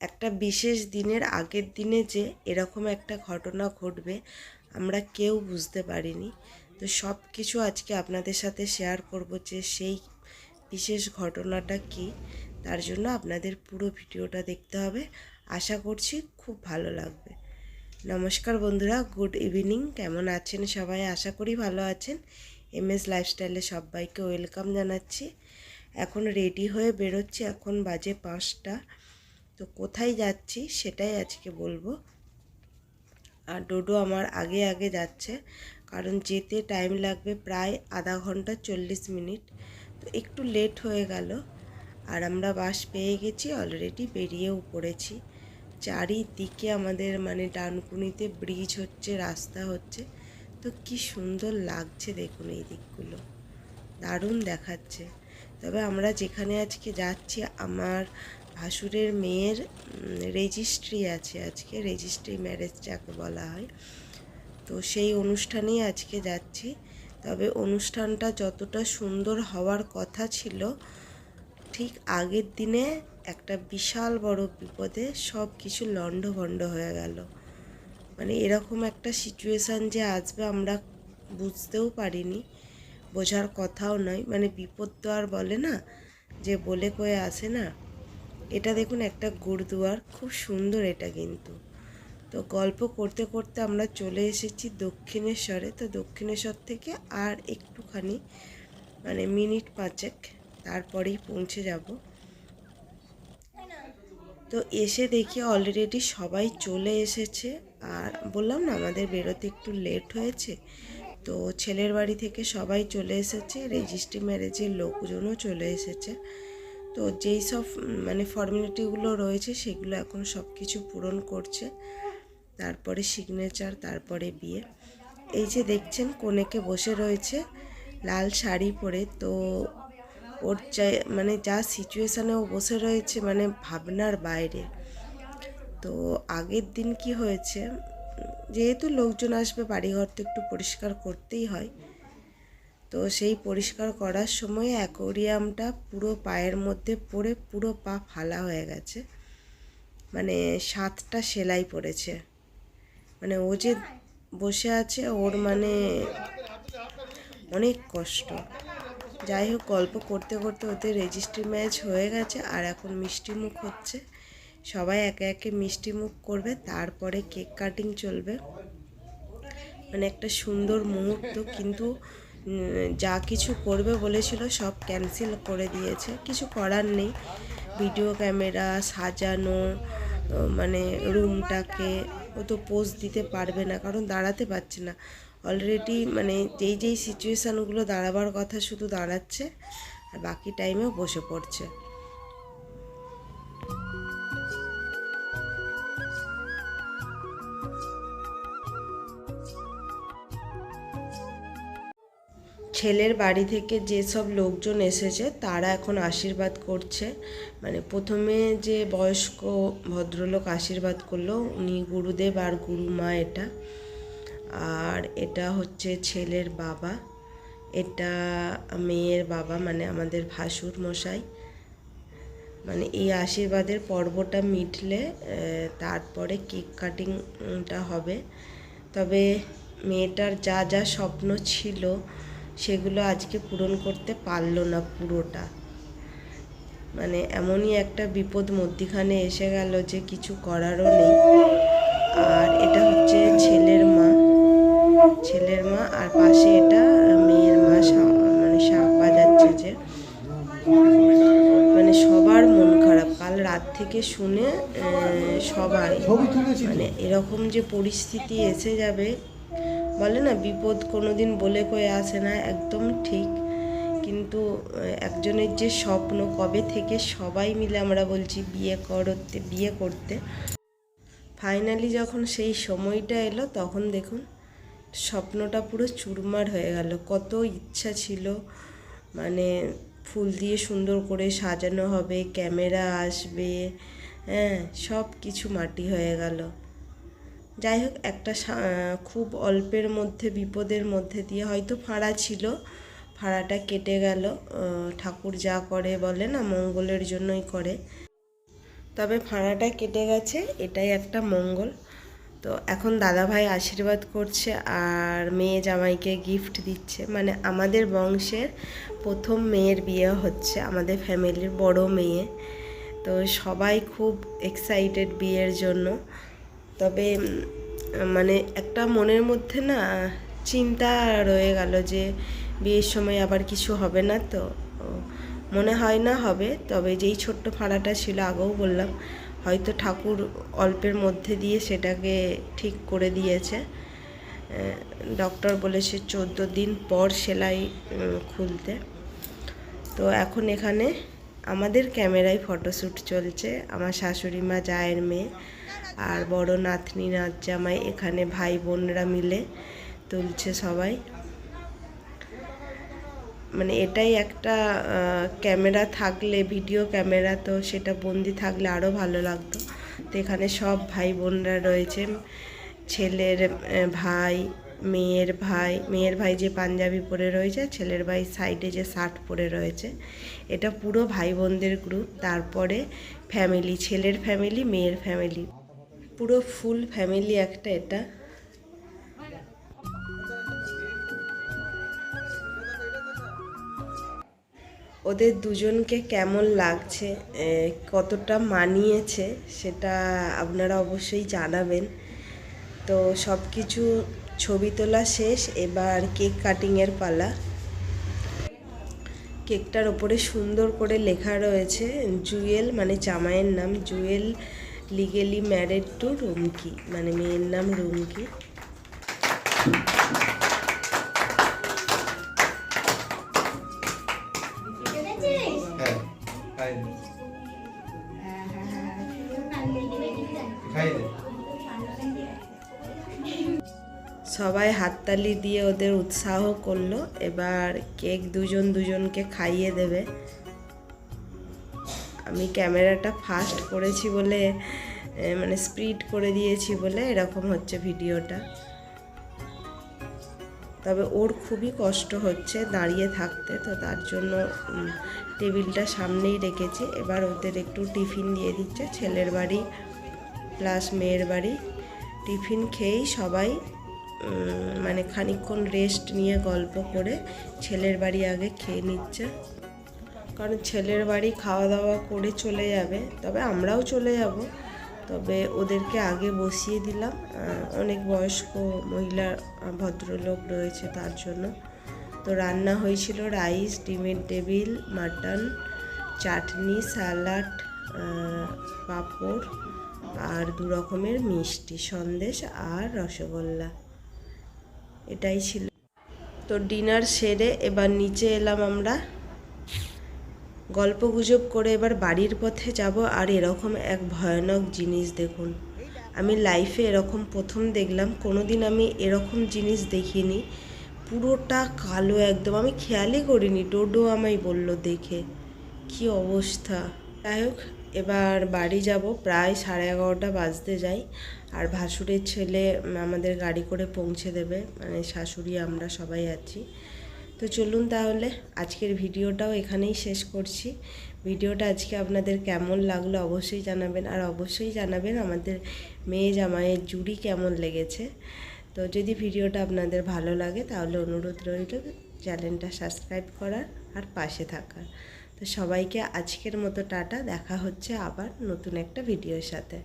একটা বিশেষ দিনের আগের দিনে যে এরকম একটা ঘটনা ঘটবে, আমরা কেউ বুঝতে পারিনি। তো সব কিছু আজকে আপনাদের সাথে শেয়ার করব যে সেই বিশেষ ঘটনাটা কি। তার জন্য আপনাদের পুরো ভিডিওটা দেখতে হবে। আশা করছি খুব ভালো লাগবে। নমস্কার বন্ধুরা গুড ইভিনিং কেমন আছেন সবাই? আশা করি ভালো আছেন। এম এস লাইফস্টাইলে সবাইকে ওয়েলকাম জানাচ্ছি। এখন রেডি হয়ে বেরোচ্ছি। এখন বাজে পাঁচটা। তো কোথায় যাচ্ছি সেটাই আজকে বলব। আর ডোডো আমার আগে আগে যাচ্ছে, কারণ যেতে টাইম লাগবে প্রায় আধা ঘণ্টা চল্লিশ মিনিট। তো একটু লেট হয়ে গেল, আর আমরা বাস পেয়ে গেছি অলরেডি বেরিয়েও পড়েছি। চারিদিকে আমাদের মানে ডানকুনিতে ব্রিজ হচ্ছে, রাস্তা হচ্ছে। তো কি সুন্দর লাগছে দেখুন এই দিকগুলো, দারুণ দেখাচ্ছে। তবে আমরা যেখানে আজকে যাচ্ছি, আমার ভাসুরের মেয়ের রেজিস্ট্রি আছে আজকে রেজিস্ট্রি ম্যারেজ যাকে বলা হয়। তো সেই অনুষ্ঠানেই আজকে যাচ্ছি। তবে অনুষ্ঠানটা যতটা সুন্দর হওয়ার কথা ছিল, ঠিক আগের দিনে একটা বিশাল বড় বিপদে সব কিছু লণ্ডভণ্ড হয়ে গেল। মানে এরকম একটা সিচুয়েশান যে আসবে আমরা বুঝতেও পারিনি, বোঝার কথাও নয়। মানে বিপদ তো আর বলে না, যে বলে কয়ে আসে না। এটা দেখুন একটা গুরুদুয়ার, খুব সুন্দর এটা কিন্তু। তো গল্প করতে করতে আমরা চলে এসেছি দক্ষিণেশ্বরে। তো দক্ষিণেশ্বর থেকে আর একটুখানি মানে মিনিট পাঁচেক তারপরেই পৌঁছে যাব। তো এসে দেখি অলরেডি সবাই চলে এসেছে। আর বললাম না, আমাদের বেরোতে একটু লেট হয়েছে। তো ছেলের বাড়ি থেকে সবাই চলে এসেছে। রেজিস্ট্রি ম্যারেজের লোকজনও চলে এসেছে। তো যেই সব মানে ফর্মালিটিগুলো রয়েছে সেগুলো এখন সব কিছু পূরণ করছে। তারপরে সিগনেচার তারপরে বিয়ে। এই যে দেখছেন, কনেকে বসে রয়েছে, লাল শাড়ি পরে। তো ওর মানে যা সিচুয়েশানে ও বসে রয়েছে মানে ভাবনার বাইরে। তো আগের দিন কি হয়েছে? যেহেতু লোকজন আসবে, বাড়িঘর তো একটু পরিষ্কার করতেই হয়। তো সেই পরিষ্কার করার সময় অ্যাকোরিয়ামটা পুরো পায়ের মধ্যে পড়ে পুরো পা ফালা হয়ে গেছে। মানে সাতটা সেলাই পড়েছে। মানে ও যে বসে আছে, ওর মানে অনেক কষ্ট। যাই হোক, গল্প করতে করতে ওদের রেজিস্ট্রি ম্যাচ হয়ে গেছে আর এখন মিষ্টি মুখ হচ্ছে। সবাই একে একে মিষ্টি মুখ করবে, তারপরে কেক কাটিং চলবে। মানে একটা সুন্দর মুহূর্ত, কিন্তু যা কিছু করবে বলেছিল সব ক্যান্সেল করে দিয়েছে। কিছু করার নেই। ভিডিও ক্যামেরা সাজানো মানে রুমটাকে ও তো পোজ দিতে পারবে না, কারণ দাঁড়াতে পারছে না। অলরেডি মানে যেই যেই সিচুয়েশানগুলো দাঁড়াবার কথা শুধু দাঁড়াচ্ছে, আর বাকি টাইমেও বসে পড়ছে। ছেলের বাড়ি থেকে যেসব লোকজন এসেছে, তারা এখন আশীর্বাদ করছে। মানে প্রথমে যে বয়স্ক ভদ্রলোক আশীর্বাদ করল, উনি গুরুদেব আর গুরুমা এটা। আর এটা হচ্ছে ছেলের বাবা। এটা মেয়ের বাবা মানে আমাদের ভাসুর মশাই। মানে এই আশীর্বাদের পর্বটা মিটলে তারপরে কেক কাটিংটা হবে। তবে মেয়েটার যা যা স্বপ্ন ছিল সেগুলো আজকে পূরণ করতে পারল না পুরোটা। মানে এমনই একটা বিপদ মধ্যিখানে এসে গেল যে কিছু করারও নেই। আর এটা হচ্ছে ছেলের মা। ছেলের মা আর পাশে এটা মেয়ের মা মানে শাক বাজাচ্ছে যে। মানে সবার মন খারাপ। কাল রাত থেকে শুনে সবাই। মানে এরকম যে পরিস্থিতি এসে যাবে বলে না, বিপদ কোনো দিন বলে কয়ে আসে না, একদম ঠিক। কিন্তু একজনের যে স্বপ্ন, কবে থেকে সবাই মিলে আমরা বলছি বিয়ে করতে বিয়ে করতে। ফাইনালি যখন সেই সময়টা এলো, তখন দেখুন, স্বপ্নটা পুরো চুরমার হয়ে গেল। কত ইচ্ছা ছিল মানে ফুল দিয়ে সুন্দর করে সাজানো হবে, ক্যামেরা আসবে হ্যাঁ সব কিছু মাটি হয়ে গেল। যাই হোক, একটা খুব অল্পের মধ্যে, বিপদের মধ্যে দিয়ে হয়তো ফাঁড়া ছিল। ফাঁড়াটা কেটে গেল। ঠাকুর যা করে বলে না, মঙ্গলের জন্যই করে। তবে ফাঁড়াটা কেটে গেছে, এটাই একটা মঙ্গল। তো এখন দাদাভাই আশীর্বাদ করছে আর মেয়ে জামাইকে গিফট দিচ্ছে। মানে আমাদের বংশের প্রথম মেয়ের বিয়ে হচ্ছে, আমাদের ফ্যামিলির বড় মেয়ে। তো সবাই খুব এক্সাইটেড বিয়ের জন্য। তবে মানে একটা মনের মধ্যে না, চিন্তা রয়ে গেল যে বিয়ের সময় আবার কিছু হবে না তো। মনে হয় না হবে, তবে যেই ছোট্ট ফাঁড়াটা ছিল আগেও বললাম, হয়তো ঠাকুর অল্পের মধ্যে দিয়ে সেটাকে ঠিক করে দিয়েছে। ডক্টর বলেছে চোদ্দ দিন পর সেলাই খুলতে। তো এখন এখানে আমাদের ক্যামেরায় ফটোশ্যুট চলছে। আমার শাশুড়ি মা, জায়ের মেয়ে। আর বড় নাতনি নাত জামাই এখানে ভাই বোনরা মিলে তুলছে সবাই। মানে এটাই একটা ক্যামেরা থাকলে, ভিডিও ক্যামেরা তো সেটা বন্দি থাকলে আরও ভালো লাগতো। তো এখানে সব ভাই বোনরা রয়েছে। ছেলের ভাই, মেয়ের ভাই মেয়ের ভাই যে পাঞ্জাবি পরে রয়েছে, ছেলের ভাই সাইডে যে শার্ট পরে রয়েছে। এটা পুরো ভাই বোনদের গ্রুপ তারপরে ফ্যামিলি ছেলের ফ্যামিলি মেয়ের ফ্যামিলি পুরো ফুল ফ্যামিলি একটা এটা। ওদের দুজনকে কেমন লাগছে কতটা মানিয়েছে সেটা আপনারা অবশ্যই জানাবেন। তো সব কিছু ছবি তোলা শেষ, এবার কেক কাটিংয়ের পালা। কেকটার ওপরে সুন্দর করে লেখা রয়েছে, জুয়েল মানে জামাইয়ের নাম, Jewel legally married to Rumki মানে মেয়ের নাম রুমকি হ্যাঁ সবাই হাততালি দিয়ে ওদের উৎসাহ করল। এবার কেক দুজন দুজনকে খাইয়ে দেবে। আমি ক্যামেরাটা ফাস্ট করেছি বলে মানে স্পিড করে দিয়েছি বলে এরকম হচ্ছে ভিডিওটা। তবে ওর খুবই কষ্ট হচ্ছে দাঁড়িয়ে থাকতে, তো তার জন্য টেবিলটা সামনেই রেখেছি। এবার ওদের একটু টিফিন দিয়ে দিচ্ছে, ছেলের বাড়ি প্লাস মেয়ের বাড়ি। টিফিন খেয়েই সবাই মানে খানিকক্ষণ রেস্ট নিয়ে গল্প করে ছেলের বাড়ি আগে খেয়ে নিচ্ছে। কারণ ছেলের বাড়ি খাওয়া দাওয়া করে চলে যাবে, তবে আমরাও চলে যাব। তবে ওদেরকে আগে বসিয়ে দিলাম। অনেক বয়স্ক মহিলা ভদ্রলোক রয়েছে তার জন্য। তো রান্না হয়েছিল রাইস, ডিমের table, mutton, chutney, salad papad আর দু রকমের মিষ্টি সন্দেশ আর রসগোল্লা। এটাই ছিল। তো ডিনার সেরে এবার নিচে এলাম আমরা। গল্প গুজব করে এবার বাড়ির পথে যাব আর এরকম এক ভয়ানক জিনিস দেখুন। আমি লাইফে এরকম প্রথম দেখলাম, কোনোদিন আমি এরকম জিনিস দেখিনি। পুরোটা কালো একদম, আমি খেয়ালই করিনি, ডোডো আমায় বলল দেখে। কি অবস্থা? যাই হোক, এবার বাড়ি যাব, প্রায় সাড়ে এগারোটা বাজতে যাই আর ভাসুরের ছেলে আমাদের গাড়ি করে পৌঁছে দেবে মানে শাশুড়ি, আমরা সবাই আছি। তো চলুন তাহলে আজকের ভিডিওটাও এখানেই শেষ করছি। ভিডিওটা আজকে আপনাদের কেমন লাগল অবশ্যই জানাবেন, আর অবশ্যই জানাবেন আমাদের মেয়ে জামাইয়ের জুড়ি কেমন লেগেছে। তো যদি ভিডিওটা আপনাদের ভালো লাগে তাহলে অনুরোধ রইল চ্যানেলটা সাবস্ক্রাইব করার আর পাশে থাকার। তো সবাইকে আজকের মতো টাটা, দেখা হচ্ছে আবার নতুন একটা ভিডিওর সাথে।